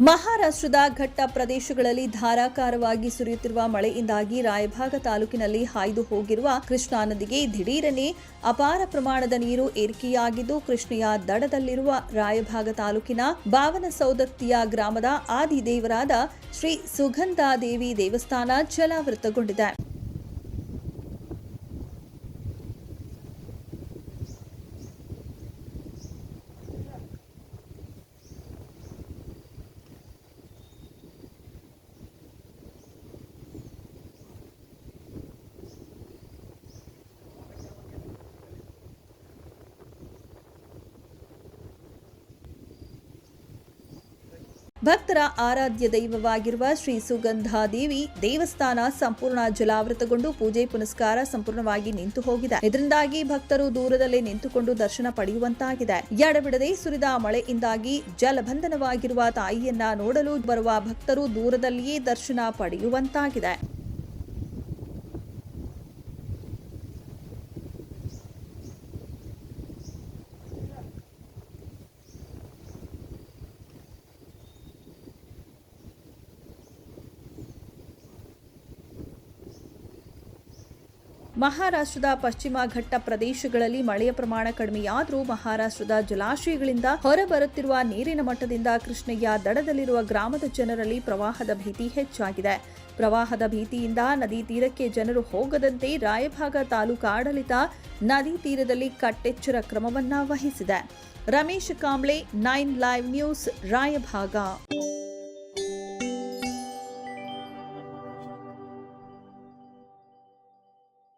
ಮಹಾರಾಷ್ಟ್ರದ ಘಟ್ಟ ಪ್ರದೇಶಗಳಲ್ಲಿ ಧಾರಾಕಾರವಾಗಿ ಸುರಿಯುತ್ತಿರುವ ಮಳೆಯಿಂದಾಗಿ ರಾಯಭಾಗ ತಾಲೂಕಿನಲ್ಲಿ ಹಾಯ್ದು ಹೋಗಿರುವ ಕೃಷ್ಣಾ ನದಿಗೆ ದಿಢೀರನೆ ಅಪಾರ ಪ್ರಮಾಣದ ನೀರು ಏರಿಕೆಯಾಗಿದ್ದು, ಕೃಷ್ಣೆಯ ದಡದಲ್ಲಿರುವ ರಾಯಭಾಗ ತಾಲೂಕಿನ ಬಾವನಸೌದತ್ತಿಯ ಗ್ರಾಮದ ಆದಿದೇವರಾದ ಶ್ರೀ ಸುಗಂಧಾದೇವಿ ದೇವಸ್ಥಾನ ಜಲಾವೃತಗೊಂಡಿದೆ. ಭಕ್ತರ ಆರಾಧ್ಯ ದೈವವಾಗಿರುವ ಶ್ರೀ ಸುಗಂಧಾದೇವಿ ದೇವಸ್ಥಾನ ಸಂಪೂರ್ಣ ಜಲಾವೃತಗೊಂಡು ಪೂಜೆ ಪುನಸ್ಕಾರ ಸಂಪೂರ್ಣವಾಗಿ ನಿಂತು ಹೋಗಿದೆ. ಇದರಿಂದಾಗಿ ಭಕ್ತರು ದೂರದಲ್ಲೇ ನಿಂತುಕೊಂಡು ದರ್ಶನ ಪಡೆಯುವಂತಾಗಿದೆ. ಎಡಬಿಡದೆ ಸುರಿದ ಮಳೆಯಿಂದಾಗಿ ಜಲಬಂಧನವಾಗಿರುವ ತಾಯಿಯನ್ನ ನೋಡಲು ಬರುವ ಭಕ್ತರು ದೂರದಲ್ಲಿಯೇ ದರ್ಶನ ಪಡೆಯುವಂತಾಗಿದೆ. ಮಹಾರಾಷ್ಟ್ರದ ಪಶ್ಚಿಮ ಘಟ್ಟ ಪ್ರದೇಶಗಳಲ್ಲಿ ಮಳೆಯ ಪ್ರಮಾಣ ಕಡಿಮೆಯಾದರೂ ಮಹಾರಾಷ್ಟ್ರದ ಜಲಾಶಯಗಳಿಂದ ಹೊರಬರುತ್ತಿರುವ ನೀರಿನ ಮಟ್ಟದಿಂದ ಕೃಷ್ಣಯ್ಯ ದಡದಲ್ಲಿರುವ ಗ್ರಾಮದ ಜನರಲ್ಲಿ ಪ್ರವಾಹದ ಭೀತಿ ಹೆಚ್ಚಾಗಿದೆ. ಪ್ರವಾಹದ ಭೀತಿಯಿಂದ ನದಿ ತೀರಕ್ಕೆ ಜನರು ಹೋಗದಂತೆ ರಾಯಭಾಗ ತಾಲೂಕು ಆಡಳಿತ ನದಿ ತೀರದಲ್ಲಿ ಕಟ್ಟೆಚ್ಚರ ಕ್ರಮವನ್ನ ವಹಿಸಿದೆ. Ramesh Kamble, nine live news, Raybag.